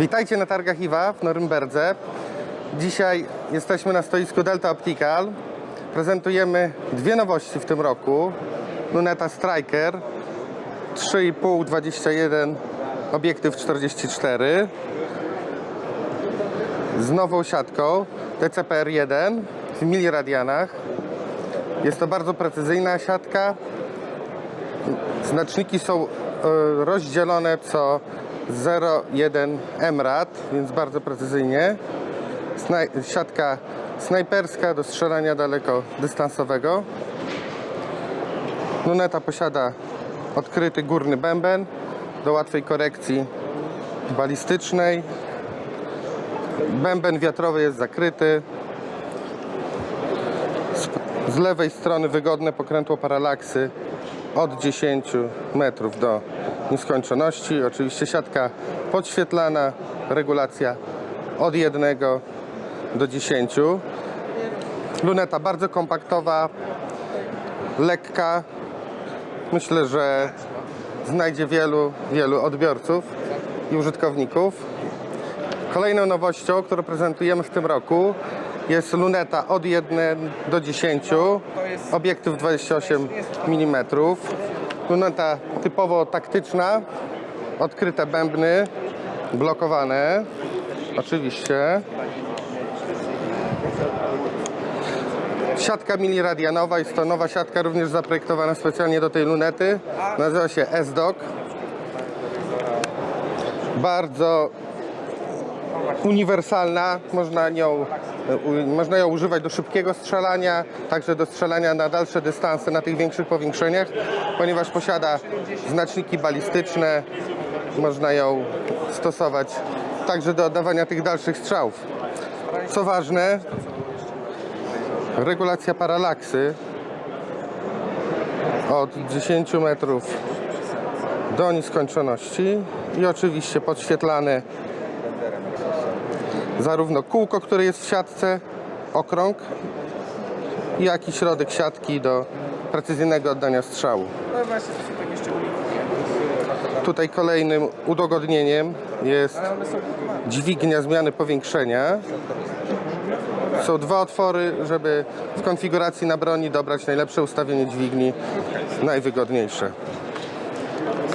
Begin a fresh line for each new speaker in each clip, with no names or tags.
Witajcie na targach IWA w Norymberdze. Dzisiaj jesteśmy na stoisku Delta Optical. Prezentujemy dwie nowości w tym roku. Luneta Striker 3,5 21 obiektyw 44 z nową siatką DCPR1 w miliradianach. Jest to bardzo precyzyjna siatka. Znaczniki są e, rozdzielone co 0,1 emrad, więc bardzo precyzyjnie. Siatka snajperska do strzelania daleko dystansowego. Luneta posiada odkryty górny bęben do łatwej korekcji balistycznej. Bęben wiatrowy jest zakryty. Z lewej strony wygodne pokrętło paralaksy od 10 metrów do nieskończoności. Oczywiście siatka podświetlana, regulacja od 1 do 10. Luneta bardzo kompaktowa, lekka. Myślę, że znajdzie wielu, wielu odbiorców i użytkowników. Kolejną nowością, którą prezentujemy w tym roku jest luneta od 1 do 10, obiektyw 28 mm. Luneta typowo taktyczna, odkryte bębny, blokowane, oczywiście. Siatka miliradianowa, jest to nowa siatka również zaprojektowana specjalnie do tej lunety. Nazywa się S-Dock. Bardzo uniwersalna, można, nią, u- można ją używać do szybkiego strzelania, także do strzelania na dalsze dystanse, na tych większych powiększeniach, ponieważ posiada znaczniki balistyczne, można ją stosować także do oddawania tych dalszych strzałów. Co ważne, regulacja paralaksy od 10 metrów do nieskończoności i oczywiście podświetlane zarówno kółko, które jest w siatce, okrąg, jak i środek siatki do precyzyjnego oddania strzału.
No właśnie, to są takie szczególniki.
Tutaj kolejnym udogodnieniem jest dźwignia zmiany powiększenia. Są dwa otwory, żeby w konfiguracji na broni dobrać najlepsze ustawienie dźwigni, najwygodniejsze.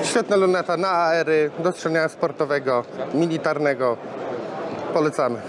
Świetna luneta na AR-y, do strzelania sportowego, militarnego. палицями.